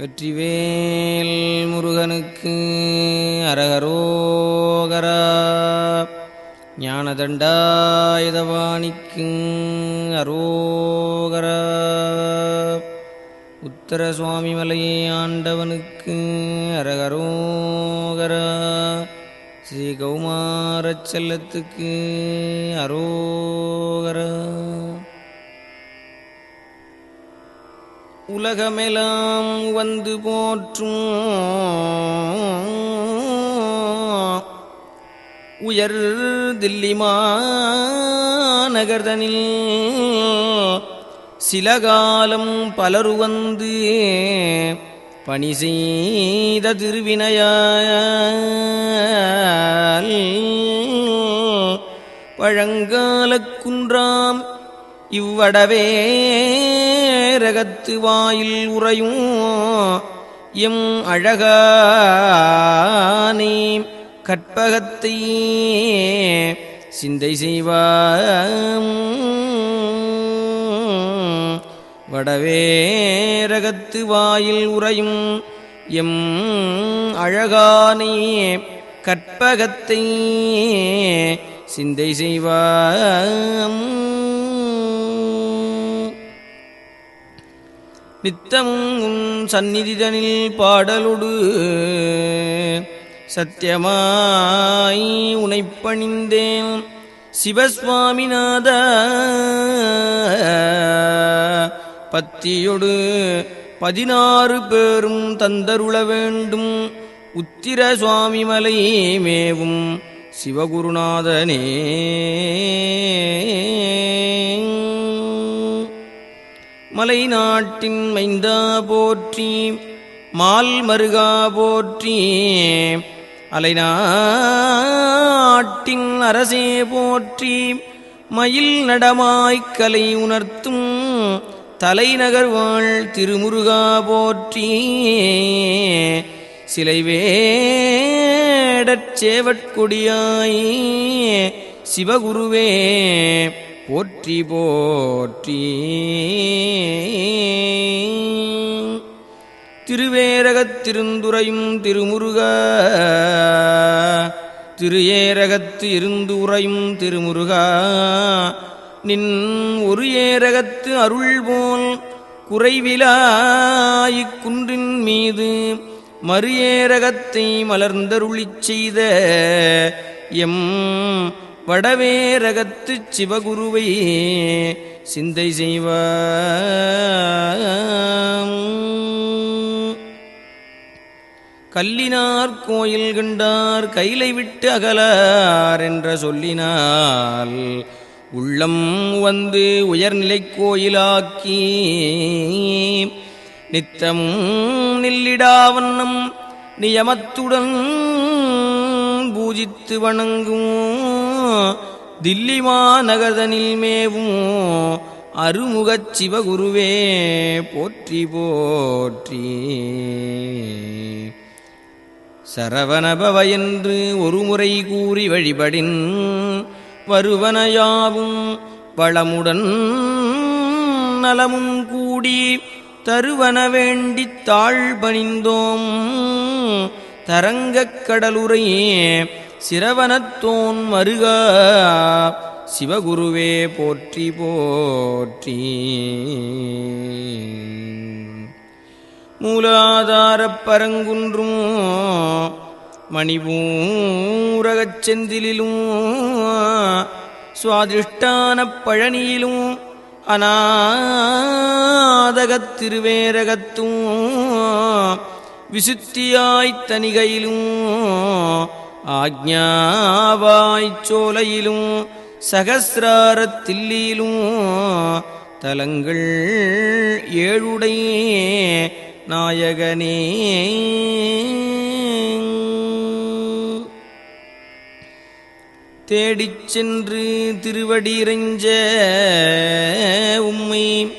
வெற்றிவேல் முருகனுக்கு அரகரோகரா. ஞானதண்டாயுதவாணிக்கு அரோகரா. உத்தர சுவாமி மலையை ஆண்டவனுக்கு அரகரோகரா. ஸ்ரீ கௌமாரச் செல்லத்துக்கு அரோகரா. உலகமெலாம் வந்து போற்றும். உயர் தில்லி மாநகர்தனில் சில காலம் பலரு வந்து பணி செய்த திருவினையால் பழங்காலக் குன்றாம் இவ்வடவே ரகத்து வாயில் உறையும் எம் அழகானே. கற்பகத்தை சிந்தை செய்வாம். வடவேரகத்து வாயில் உறையும் எம் அழகானே. கற்பகத்தை சிந்தை செய்வாம். நித்தமும் சந்நிதிதனில் பாடலுடு சத்தியமாய் உனைப்பணிந்தேன் சிவசுவாமிநாத பத்தியொடு பதினாறு பேரும் தந்தருள வேண்டும். உத்திர சுவாமி மலை மேவும் சிவகுருநாதனே. மலை நாட்டின் மைந்தா போற்றி மால் மருகா போற்றி அலைநாட்டின் அரசே போற்றி மயில் நடமாய்க்கலை உணர்த்தும் தலைநகர் வாழ் திருமுருகா போற்றி. சிலைவேடச் சேவற்கொடியாய் சிவகுருவே போற்றி போற்றி. திருவேரகத்திருந்துரையும் திருமுருக திரு ஏரகத்து இருந்து உறையும் திருமுருகா. நின் ஒரு ஏரகத்து அருள் போல் குறைவிலாயிக்குன்றின் மீது மறு ஏரகத்தை மலர்ந்தருளிச் செய்த எம் வடவேரகத்துச் சிவகுருவை சிந்தை செய்வ கல்லினார் கோயில் கண்டார் கைலை விட்டு அகலார் என்ற சொல்லினால் உள்ளம் வந்து உயர்நிலைக் கோயிலாக்கி நித்தமும் நில்லிடாவண்ணம் நியமத்துடன் பூஜித்து வணங்கும். தில்லி மாநகர்தனில் மேவும் அருமுகச் சிவகுருவே போற்றி போற்றி. சரவணபவ என்று ஒருமுறை கூறி வழிபடின் வருவனையாவும் வளமுடன் நலமும் கூடி தருவன வேண்டித் தாழ் பணிந்தோம் தரங்கக் கடலுரையே சிரவணத்தோன் மருகா சிவகுருவே போற்றி போற்றி. மூலாதாரப் பரங்குன்றும் மணிபூரகச் செந்திலும் சுவாதிஷ்டானப் பழனியிலும் அநாதகத் திருவேரகத்தும் விசுத்தியாய்த் தனிகையிலும் ஆக்ஞாவாய்ச்சோலையிலும் சோலையிலும் தலங்கள் ஏழுடை நாயகனே. தேடிச் சென்று திருவடியிறஞ்ச உம்மை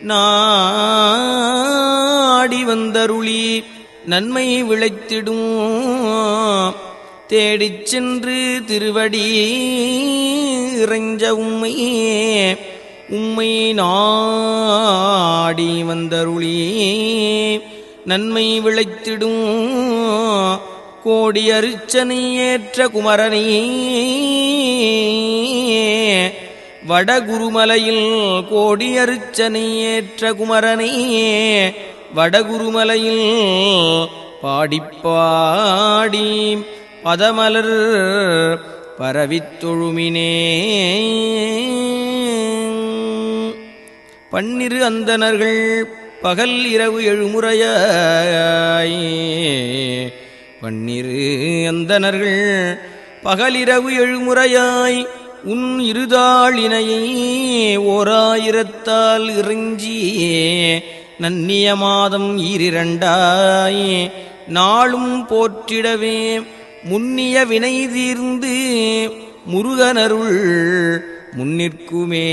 நாடி வந்தருளி நன்மை விளைத்திடும் தேடிச் சென்று திருவடி இறைஞ்ச உம்மை உம்மை நாடி வந்தருளி. நன்மை விளைத்திடும் கோடி அரிச்சனை ஏற்ற குமரனே. வடகுருமலையில் கோடி அரிச்சனை ஏற்ற குமரனே. வடகுருமலையில் பாடிப்பாடி பதமலர் பரவித்தொழுமினே பன்னிரு அந்தனர்கள் பகல் இரவு எழுமுறையாய். பன்னிரு அந்தனர்கள் பகலிரவு எழுமுறையாய். உன் இருதாளினையை ஓராயிரத்தால் இறிஞ்சியே நன்னிய மாதம் ஈரிரண்டாய். நாளும் போற்றிடவே முன்னிய வினை தீர்ந்து முருகனருள் முன்னிற்குமே.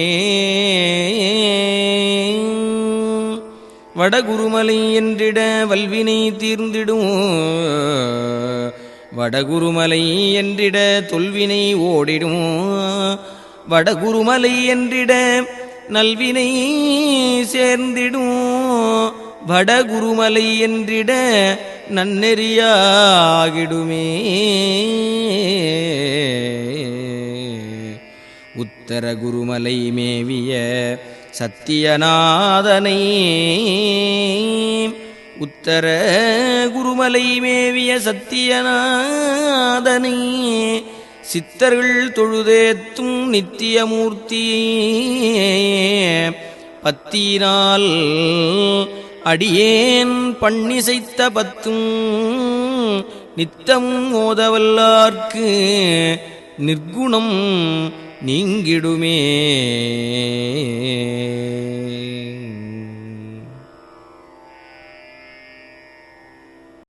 வடகுருமலை என்றிட வல்வினை தீர்ந்திடும். வடகுருமலை என்றிட தொல்வினை ஓடிடும். வடகுருமலை என்றிட நல்வினை சேர்ந்திடும். வடகுருமலை என்றிட நன்னெறியாகிடுமே. உத்தர குருமலை மேவிய சத்தியநாதனை. உத்தர குருமலை மேவிய சத்தியநாதனை. சித்தர்கள் தொழுதேத்தும் நித்தியமூர்த்தியே. பத்தினால் அடியேன் பண்ணிசைத்த பத்தும் நித்தம் ஓதவல்லார்க்கு நிர்குணம் நீங்கிடுமே.